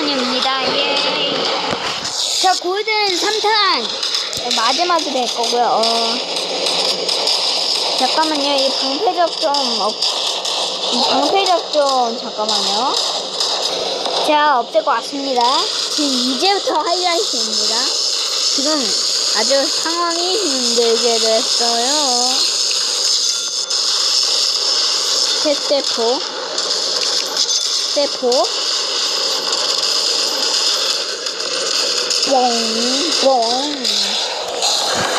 잠깐만요입니다. 예. 자, 골든 3탄 마지막이 될 거고요. 어. 잠깐만요. 이 방패적 좀 없, 이 방패적 좀 잠깐만요. 자, 없애고 왔습니다. 지금 이제부터 하이라이트입니다. 지금 아주 상황이 힘들게 됐어요. 스테포, 스테포, 뽕뽕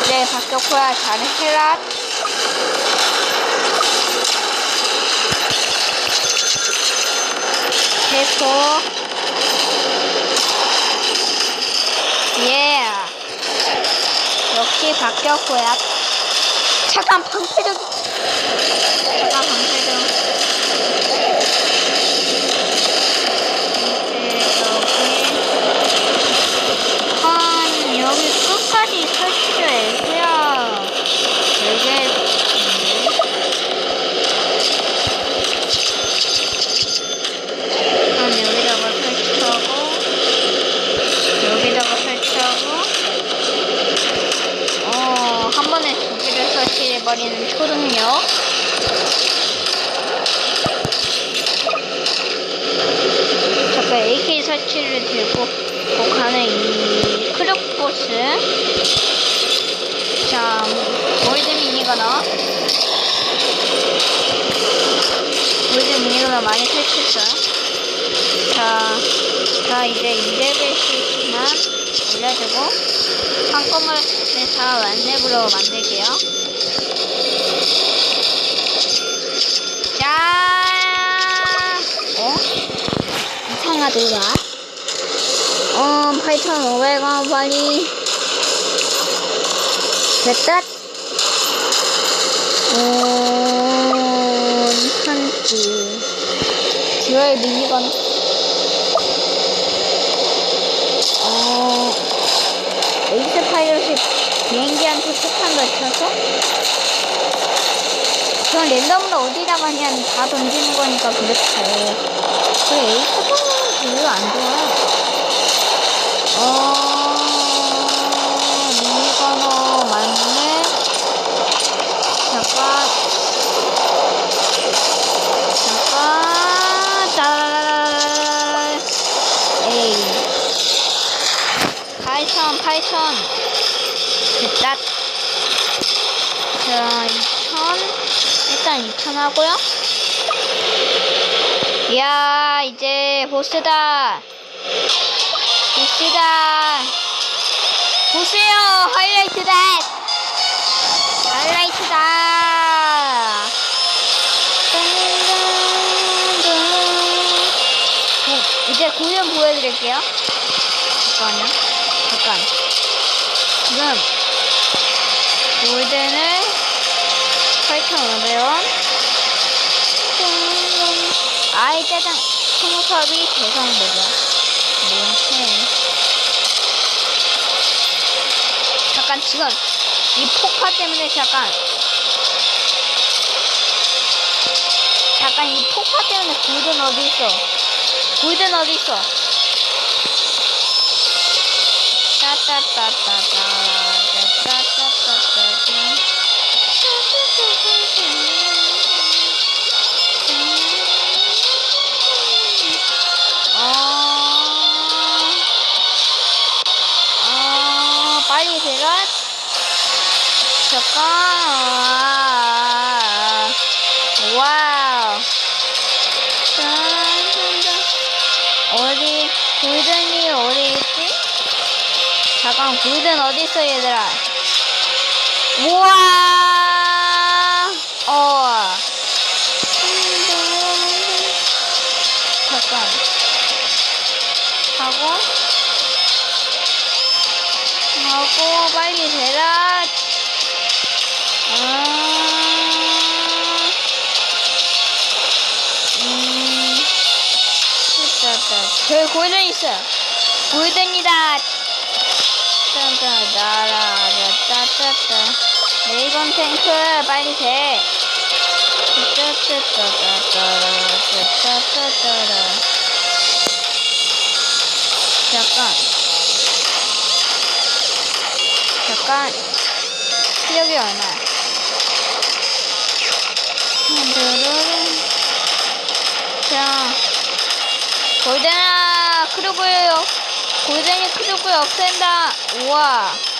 네 박격호야 잘해라. 계속 예. 역시 박격호야. 잠깐 방패 좀. 잠깐 방패 좀. 크력보스. 자, 골드 미니거너. 골드 미니거너 많이 설치했어요. 자, 자 이제 2레벨씩만 올려주고 한꺼번에 다 완랩으로 만들게요. 자, 어? 이상하더라. 어, 8,500원 빨리. 됐다. 어, 편지. 듀얼 미니건. 어, 에이스 파이럿이 비행기한테 폭탄 던쳐서? 그건 랜덤으로 어디다가 그냥 다 던지는 거니까 그렇지. 그 에이스 파이럿은 별로 안 좋아. 어, 미니건어 맞네. 잠깐. 잠깐. 따라라라라라. 에이. 8천, 8천. 됐다. 자, 2천. 일단 2천 하고요. 이야, 이제 보스다. 보스다. 보세요. 하이라이트다. 하이라이트다. 어, 이제 공연 보여드릴게요. 잠깐만요. 잠깐. 지금 골든을 8,500원. 아이 짜장 총섭이 대성보자. 뭔데? 잠깐 지금 이 폭파 때문에 잠깐 잠깐 이 폭파 때문에 골든 어디 있어? 골든 어디 있어? 빨리 제가 잠깐 와우 짠짠짠 어디 골든이 어디 있지? 잠깐 골든 어디 있어 얘들아? 우와! 어. 잠깐. 하고. 하고 빨리 대라. 아. 음, 저 골든 있어. 골든이다. 레이건 탱크 빨리 돼. 잠깐. 잠깐. 실력이 얼마야? 자, 골든 크루브요. 골든이 크루브 없앤다. 우와.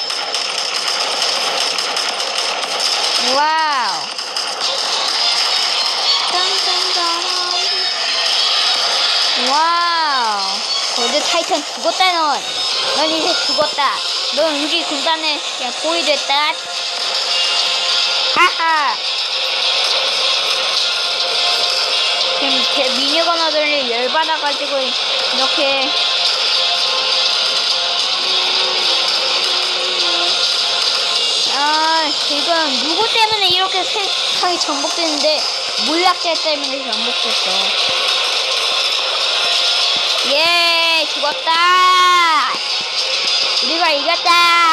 와우. 짠짠짠. 와우. 골드 타이탄 죽었다 넌. 넌 이제 죽었다. 넌 우리 군단에 그냥 포위됐다. 하하. 지금 제 미니건어들이 열받아가지고 이렇게 누구 때문에 이렇게 세상이 전복되는데 물약제 때문에 전복됐어? 예 죽었다. 우리가 이겼다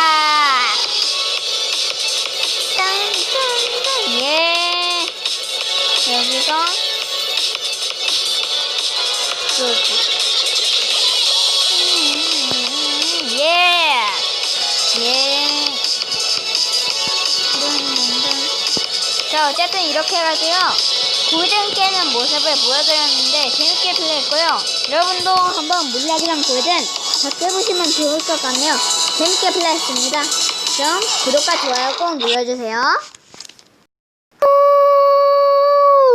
어쨌든 이렇게 해가지고요. 골든 깨는 모습을 보여드렸는데 재밌게 플레이했고요. 여러분도 한번 물약이랑 골든 다 깨보시면 좋을 것 같네요. 재밌게 플레이했습니다. 그럼 구독과 좋아요 꼭 눌러주세요.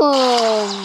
오.